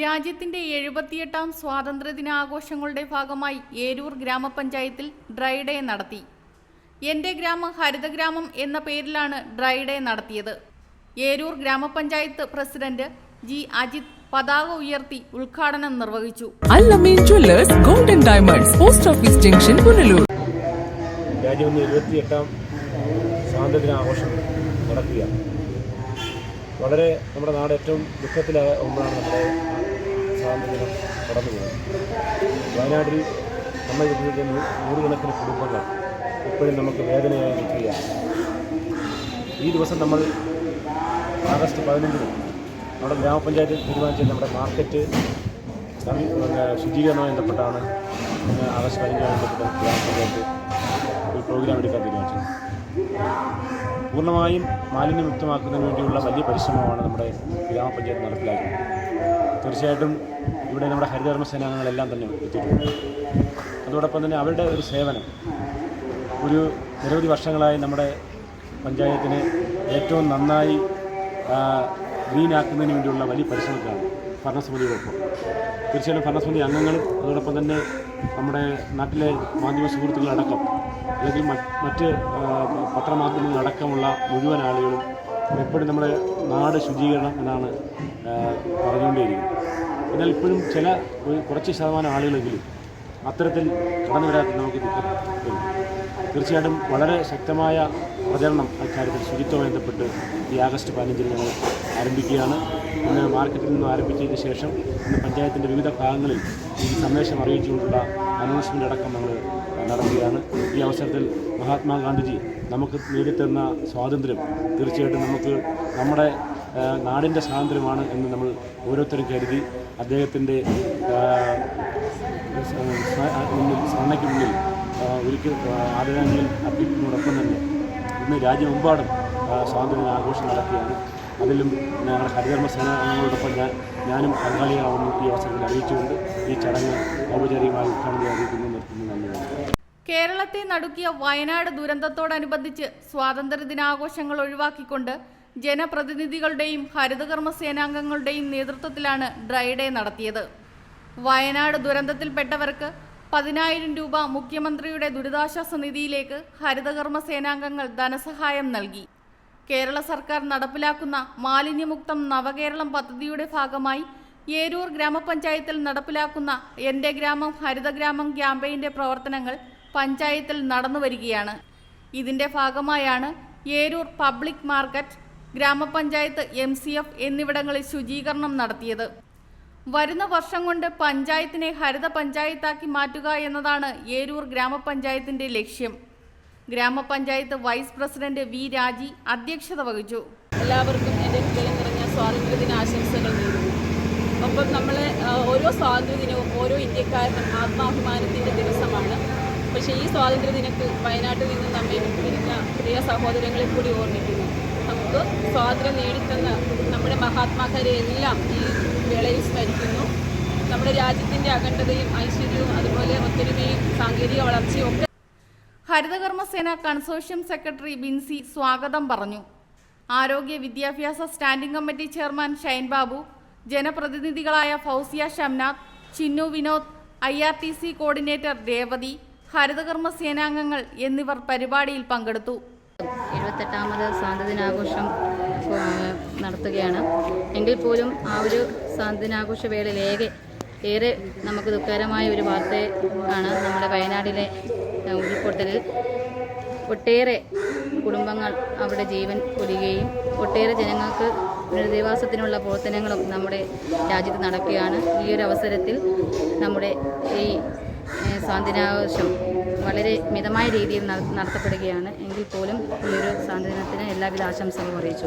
രാജ്യത്തിന്റെ എഴുപത്തിയെട്ടാം സ്വാതന്ത്ര്യദിനാഘോഷങ്ങളുടെ ഭാഗമായി ഏരൂർ ഗ്രാമപഞ്ചായത്തിൽ ഡ്രൈ ഡേ നടത്തി. എന്റെ ഗ്രാമം ഹരിതഗ്രാമം എന്ന പേരിലാണ് ഡ്രൈ ഡേ നടത്തിയത്. ഏരൂർ ഗ്രാമപഞ്ചായത്ത് പ്രസിഡന്റ് ജി. അജിത് പതാക ഉയർത്തി ഉദ്ഘാടനം നിർവഹിച്ചു. Allameen jewellers golden diamonds post office junction Punalur. രാജ്യം ഇന്ന് എഴുപത്തിയെട്ടാം സ്വാതന്ത്ര്യദിനാഘോഷം നടക്കുകയാണ് വളരെ നമ്മുടെ നാട് ഏറ്റവും ദുഃഖത്തിലാകുമ്പോഴാണ് നമ്മുടെ സ്വാതന്ത്ര്യദിനം കടന്നു പോകുന്നത്. വയനാട്ടിൽ നമ്മൾ ജീവിക്കുന്ന നൂറുകണക്കിന് കുടുംബങ്ങൾ ഇപ്പോഴും നമുക്ക് വേദനയായി നിൽക്കുകയാണ്. ഈ ദിവസം നമ്മൾ ആഗസ്റ്റ് പതിനഞ്ചിന് നമ്മുടെ ഗ്രാമപഞ്ചായത്തിൽ തീരുമാനിച്ച നമ്മുടെ മാർക്കറ്റ് ശുചീകരണവുമായി ബന്ധപ്പെട്ടാണ് ആഗസ്റ്റ് പതിനഞ്ചുമായി ബന്ധപ്പെട്ട ഗ്രാമപഞ്ചായത്ത്. പ്രോഗ്രാം എടുക്കാൻ തീരുമാനിച്ചത്. പൂർണമായും മാലിന്യമുക്തമാക്കുന്നതിന് വേണ്ടിയുള്ള വലിയ പരിശ്രമമാണ് നമ്മുടെ ഗ്രാമപഞ്ചായത്ത് നടപ്പിലാക്കുന്നത്. തീർച്ചയായിട്ടും ഇവിടെ നമ്മുടെ ഹരിതകർമ്മ സേനാംഗങ്ങളെല്ലാം തന്നെ എത്തിയിട്ടുണ്ട്. അതോടൊപ്പം തന്നെ അവരുടെ ഒരു സേവനം. ഒരു നിരവധി വർഷങ്ങളായി നമ്മുടെ പഞ്ചായത്തിനെ ഏറ്റവും നന്നായി ഗ്രീനാക്കുന്നതിന് വേണ്ടിയുള്ള വലിയ പരിശ്രമത്തിലാണ് ഭരണസമിതിയോടൊപ്പം തീർച്ചയായും ഭരണസമിതി അംഗങ്ങളും അതോടൊപ്പം തന്നെ നമ്മുടെ നാട്ടിലെ മാധ്യമ സുഹൃത്തുക്കളടക്കം അല്ലെങ്കിൽ മറ്റ് പത്രമാധ്യമങ്ങളടക്കമുള്ള മുഴുവൻ ആളുകളും എപ്പോഴും നമ്മുടെ നാട് ശുചീകരണം എന്നാണ് പറഞ്ഞുകൊണ്ടേയിരിക്കുന്നത്. എന്നാൽ ഇപ്പോഴും ചില കുറച്ച് ശതമാനം ആളുകളെങ്കിലും അത്തരത്തിൽ കടന്നു വരാത്ത നമുക്ക് തീർച്ചയായിട്ടും വളരെ ശക്തമായ പ്രചരണം അക്കാര്യത്തിൽ ശുചിത്വവുമായി ബന്ധപ്പെട്ട് ഈ ആഗസ്റ്റ് പതിനഞ്ചിന് ഞങ്ങൾ ആരംഭിക്കുകയാണ്. ഇന്ന് മാർക്കറ്റിൽ നിന്നും ആരംഭിച്ചതിന് ശേഷം ഇന്ന് പഞ്ചായത്തിന്റെ വിവിധ ഭാഗങ്ങളിൽ ഈ സന്ദേശം അറിയിച്ചുകൊണ്ടുള്ള അനൗൺസ്മെന്റ് അടക്കം നമ്മൾ നടത്തുകയാണ് ഈ അവസരത്തിൽ മഹാത്മാഗാന്ധിജി നമുക്ക് നേടിത്തന്ന സ്വാതന്ത്ര്യം തീർച്ചയായിട്ടും നമുക്ക് നമ്മുടെ നാടിന്റെ സ്വാതന്ത്ര്യമാണ് എന്ന് നമ്മൾ ഓരോരുത്തരും കരുതി അദ്ദേഹത്തിന്റെ സ്മരണയ്ക്ക് മുന്നിൽ ഒരിക്കൽ ആദരാഞ്ജലി അർപ്പിക്കുന്നതോടൊപ്പം തന്നെ ഇന്ന് രാജ്യമെമ്പാടും സ്വാതന്ത്ര്യ ആഘോഷം നടക്കുകയാണ്. അതിലും ഞങ്ങളുടെ ഹരിധർമ്മ സേനാംഗങ്ങളോടൊപ്പം ഞാൻ ഞാനും പങ്കാളിയാവുന്നു ഈ അവസരത്തിൽ അറിയിച്ചുകൊണ്ട് ഈ ചടങ്ങ് ഔപചാരികമായി ഉദ്ഘാടനം അറിയിക്കുന്നു നിർത്തുന്നു. നന്ദി കേരളത്തെ നടുക്കിയ വയനാട് ദുരന്തത്തോടനുബന്ധിച്ച് സ്വാതന്ത്ര്യ ദിനാഘോഷങ്ങൾ ഒഴിവാക്കിക്കൊണ്ട് ജനപ്രതിനിധികളുടെയും ഹരിതകർമ്മ സേനാംഗങ്ങളുടെയും നേതൃത്വത്തിലാണ് ഡ്രൈഡേ നടത്തിയത്. വയനാട് ദുരന്തത്തിൽപ്പെട്ടവർക്ക് പതിനായിരം രൂപ മുഖ്യമന്ത്രിയുടെ ദുരിതാശ്വാസ നിധിയിലേക്ക് ഹരിതകർമ്മ സേനാംഗങ്ങൾ ധനസഹായം നൽകി. കേരള സർക്കാർ നടപ്പിലാക്കുന്ന മാലിന്യമുക്തം നവകേരളം പദ്ധതിയുടെ ഭാഗമായി ഏരൂർ ഗ്രാമപഞ്ചായത്തിൽ നടപ്പിലാക്കുന്ന എന്റെ ഗ്രാമം ഹരിതഗ്രാമം ക്യാമ്പയിന്റെ പ്രവർത്തനങ്ങൾ പഞ്ചായത്തിൽ നടന്നുവരികയാണ് ഇതിന്റെ ഭാഗമായാണ് ഏരൂർ പബ്ലിക് മാർക്കറ്റ് ഗ്രാമപഞ്ചായത്ത് എം സി എഫ് എന്നിവിടങ്ങളിൽ ശുചീകരണം നടത്തിയത്. വരുന്ന വർഷം കൊണ്ട് പഞ്ചായത്തിനെ ഹരിത പഞ്ചായത്താക്കി മാറ്റുക എന്നതാണ് ഏരൂർ ഗ്രാമപഞ്ചായത്തിന്റെ ലക്ഷ്യം. ഗ്രാമപഞ്ചായത്ത് വൈസ് പ്രസിഡന്റ് വി രാജി അധ്യക്ഷത വഹിച്ചു. എല്ലാവർക്കും എന്റെ ഹൃദയം നിറഞ്ഞ സ്വാതന്ത്ര്യദിന ആശംസകൾ നേരുന്നു. ഒപ്പം നമ്മൾ ഓരോ സ്വാതന്ത്ര്യദിനവും ഓരോ ഇന്ത്യക്കാരനും ആത്മാഭിമാനത്തിന്റെ ദിവസമാണ്. പക്ഷേ ഈ സ്വാതന്ത്ര്യദിനത്തിൽ വയനാട്ടിൽ നിന്ന് നമ്മെ വിട്ടുപിരിഞ്ഞ പ്രിയ സഹോദരങ്ങളെ കൂടി ഓർമ്മിക്കുന്നു. നമുക്ക് സ്വാതന്ത്ര്യം നേടിത്തന്ന നമ്മുടെ മഹാത്മാക്കാരെ എല്ലാം ഈ വേളയിൽ സ്മരിക്കുന്നു. നമ്മുടെ രാജ്യത്തിന്റെ അഖണ്ഡതയും ഐശ്വര്യവും അതുപോലെ ഒത്തൊരുമയും സാങ്കേതിക വളർച്ചയും ഒക്കെ ഹരിതകർമ്മസേന കൺസോഷ്യം സെക്രട്ടറി ബിൻസി സ്വാഗതം പറഞ്ഞു. ആരോഗ്യ വിദ്യാഭ്യാസ standing committee chairman Shine Babu ജനപ്രതിനിധികളായ Fousiya Shamnath Chinnu Vinod I R T C coordinator Revathi ഹരിതകർമ്മ സേനാംഗങ്ങൾ എന്നിവർ പരിപാടിയിൽ പങ്കെടുത്തു. എഴുപത്തെട്ടാമത് സ്വാതന്ത്ര്യദിനാഘോഷം ആ, നടത്തുകയാണ്. എങ്കിൽ പോലും ആ ഒരു സ്വാതന്ത്ര്യദിനാഘോഷ വേളയിൽ ഏറെ നമുക്ക് ദുഃഖകരമായ ഒരു വാർത്ത ആണ് നമ്മുടെ വയനാടിലെ ഉരുൾപൊട്ടൽ ഒട്ടേറെ കുടുംബങ്ങൾ അവിടെ ജീവൻ പൊലിയുകയും ഒട്ടേറെ ജനങ്ങൾക്ക് പുനരധിവാസത്തിനുള്ള പ്രവർത്തനങ്ങളും നമ്മുടെ രാജ്യത്ത് നടക്കുകയാണ്. ഈ ഒരു അവസരത്തിൽ നമ്മുടെ ഈ സ്വാതന്ത്ര്യാഘോഷം വളരെ മിതമായ രീതിയിൽ നട- നടത്തപ്പെടുകയാണ്. എങ്കിൽ പോലും ഈ ഒരു സ്വാതന്ത്ര്യത്തിന് എല്ലാവിധ ആശംസകളും അറിയിച്ചു.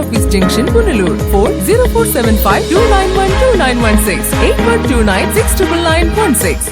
office junction Punalur phone zero four seven five two nine one two nine one six eight one two nine six triple nine one six